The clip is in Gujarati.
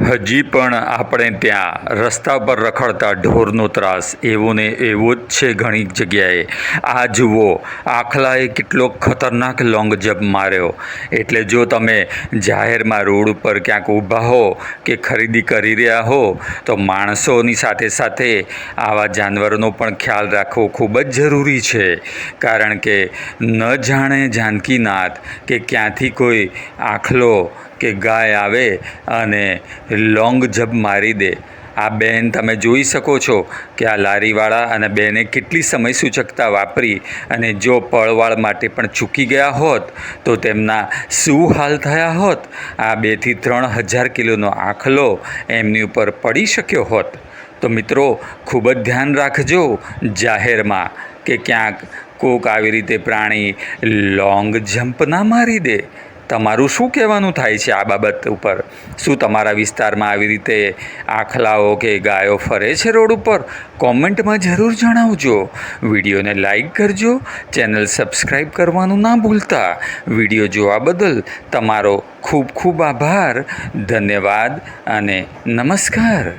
હજી પણ આપણે ત્યાં રસ્તા પર રખડતા ઢોરનો ત્રાસ એવો ને એવો જ છે ઘણી જગ્યાએ. આ જુઓ, આખલાએ કેટલો ખતરનાક લોંગ જમ્પ માર્યો. એટલે જો તમે જાહેરમાં રોડ ઉપર ક્યાંક ઊભા હો કે ખરીદી કરી રહ્યા હો, તો માણસોની સાથે સાથે આવા જાનવરોનો પણ ખ્યાલ રાખવો ખૂબ જ જરૂરી છે. કારણ કે ન જાણે જાનકીનાથ કે ક્યાંથી કોઈ આખલો કે ગાય આવે અને લોંગ જબ મારી દે. આ બેન તમે જોઈ શકો છો કે આ લારીવાળા અને બેને કેટલી સમય સૂચકતા વાપરી અને જો પળવાળ માટે પણ ચૂકી ગયા હોત તો તેમના શું હાલ થયા હોત? આ બેથી ત્રણ હજાર કિલોનો આખલો એમની ઉપર પડી શક્યો હોત. તો મિત્રો, ખૂબ જ ધ્યાન રાખજો જાહેરમાં કે ક્યાંક કોક આવી રીતે પ્રાણી લોંગ જમ્પ ના મારી દે. તમારું શું કહેવાનું થાય છે આ બાબત ઉપર? શું તમારા વિસ્તારમાં આવી રીતે આખલાઓ કે ગાયો ફરે છે રોડ ઉપર? કોમેન્ટમાં જરૂર જણાવજો. વિડીયોને લાઈક કરજો. ચેનલ સબસ્ક્રાઈબ કરવાનું ના ભૂલતા. વીડિયો જોવા બદલ તમારો ખૂબ ખૂબ આભાર. ધન્યવાદ અને નમસ્કાર.